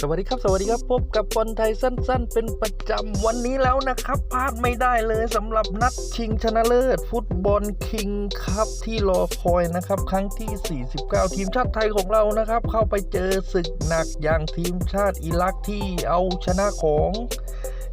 สวัสดีครับ สวัสดีครับ พบกับบอลไทยสั้น ๆ เป็นประจำวันนี้แล้วนะครับพลาดไม่ได้เลยสำหรับนัดชิงชนะเลิศ ฟุตบอลคิงครับที่รอคอยนะครับ ครั้งที่ 49 ทีมชาติไทยของเรานะครับ เข้าไปเจอศึกหนักอย่างทีมชาติอิรักที่เอาชนะของ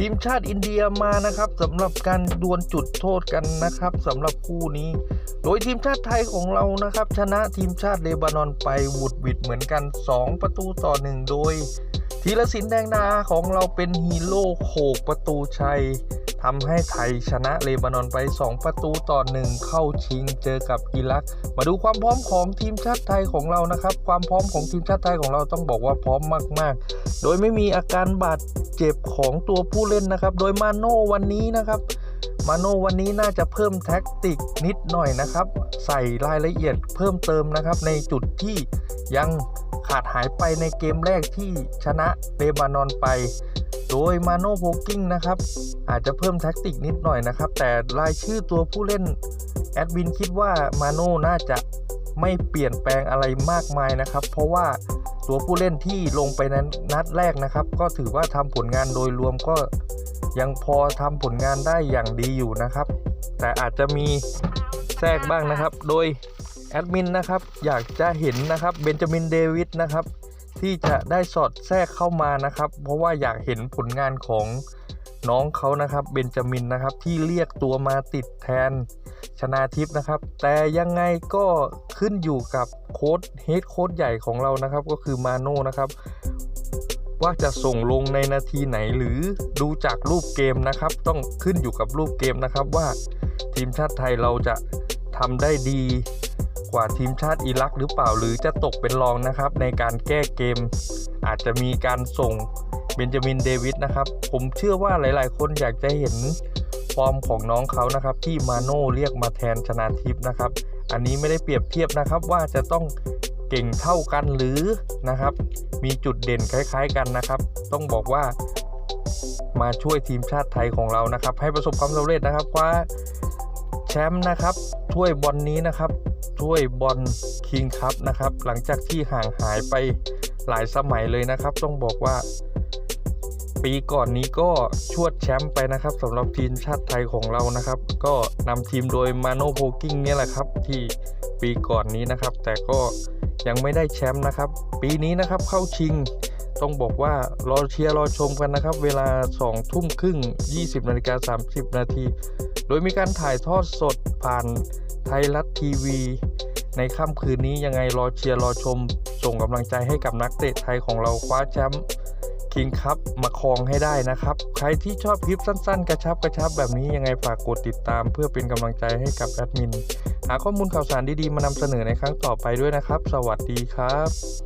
ทีมชาติอินเดียมานะครับสำหรับการดวลจุดโทษกันนะครับสำหรับคู่นี้ โดยทีมชาติไทยของเรานะครับ ชนะทีมชาติเลบานอนไปวุดวิดเหมือนกัน 2 ประตูต่อ 1 โดยธีรศินแดงดาของเราเป็นฮีโร่โขกประตูชัย ทำให้ไทยชนะเลบานอนไป 2 ประตูต่อ 1 เข้าชิงเจอกับอิรัก มาดูความพร้อมของทีมชาติไทยของเรานะครับ ความพร้อมของทีมชาติไทยของเราต้องบอกว่าพร้อมมาก ๆ โดยไม่มีอาการบาดเจ็บของตัวผู้เล่นนะครับ โดยมาโน่วันนี้นะครับมาโน่วันนี้น่าจะเพิ่มแท็กติกนิดหน่อยนะครับ ใส่รายละเอียดเพิ่มเติมนะครับ ในจุดที่ยังขาดหายไปในเกมแรกที่ชนะเลบานอนไป ดยมาโน่โพกิ้งนะครับ อาจจะเพิ่มแท็กติกนิดหน่อยนะครับ แต่รายชื่อตัวผู้เล่นแอดวินคิดว่ามาโน่น่าจะไม่เปลี่ยนแปลงอะไรมากมายนะครับ เพราะว่าตัวผู้เล่นที่ลงไปนั้นนัดแรกนะครับ ก็ถือว่าทำผลงานโดยรวมก็ยังพอทำผลงานได้อย่างดีอยู่นะครับ แต่อาจจะมีแทรกบ้างนะครับ โดยแอดมินนะครับอยากจะเห็นนะครับเบนจามินเดวิดนะครับ ที่จะได้สอดแทรกเข้ามานะครับ เพราะว่าอยากเห็นผลงานของน้องเขานะครับเบนจามินนะครับที่เรียกตัวมาติดแทนชนาทิพย์นะครับ แต่ยังไงก็ขึ้นอยู่กับโค้ดเฮดโค้ดใหญ่ของเรานะครับ ก็คือมาโน่นะครับ ว่าจะส่งลงในนาทีไหนหรือดูจากรูปเกมนะครับ ต้องขึ้นอยู่กับรูปเกมนะครับว่าทีมชาติไทยเราจะทำได้ดี กว่าทีมชาติอิรักหรือเปล่าหรือจะตกเป็นรองนะครับ ในการแก้เกม อาจจะมีการส่งเบนจามินเดวิดนะครับ ผมเชื่อว่าหลายๆ คนอยากจะเห็นฟอร์มของน้องเขานะครับ ที่มาโน่เรียกมาแทนชนาทิพนะครับ อันนี้ไม่ได้เปรียบเทียบนะครับว่าจะต้องเก่งเท่ากันหรือนะครับ มีจุดเด่นคล้ายๆกันนะครับ ต้องบอกว่ามาช่วยทีมชาติไทยของเรานะครับ ให้ประสบความสำเร็จนะครับคว้าแชมป์นะครับถ้วยบอลนี้นะครับ ถ้วยบอลคิงคัพนะครับ หลังจากที่ห่างหายไปหลายสมัยเลยนะครับ ต้องบอกว่า ปีก่อนนี้ก็ชวดแชมป์ไปนะครับสำหรับทีมชาติไทยของเรานะครับ ก็นำทีมโดยมาโนโพกิ้งเนี่ยแหละครับที่ปีก่อนนี้นะครับ แต่ก็ยังไม่ได้แชมป์นะครับ ปีนี้นะครับเข้าชิงต้องบอกว่ารอเชียร์รอชมกันนะครับ เวลา2ทุ่มครึ่ง 20นาฬิกา30 นาที โดยมีการถ่ายทอดสดผ่าน ไทยรัฐทีวี ในค่ำคืนนี้ยังไงรอเชียร์รอชม ส่งกำลังใจให้กับนักเตะไทยของเราคว้าแชมป์คิงคับมาครองให้ได้นะครับ ใครที่ชอบคลิปสั้นๆ กระชับกระชับแบบนี้ยังไงฝากกดติดตาม เพื่อเป็นกำลังใจให้กับแอดมิน หาข้อมูลข่าวสารดีๆมานำเสนอในครั้งต่อไปด้วยนะครับ สวัสดีครับ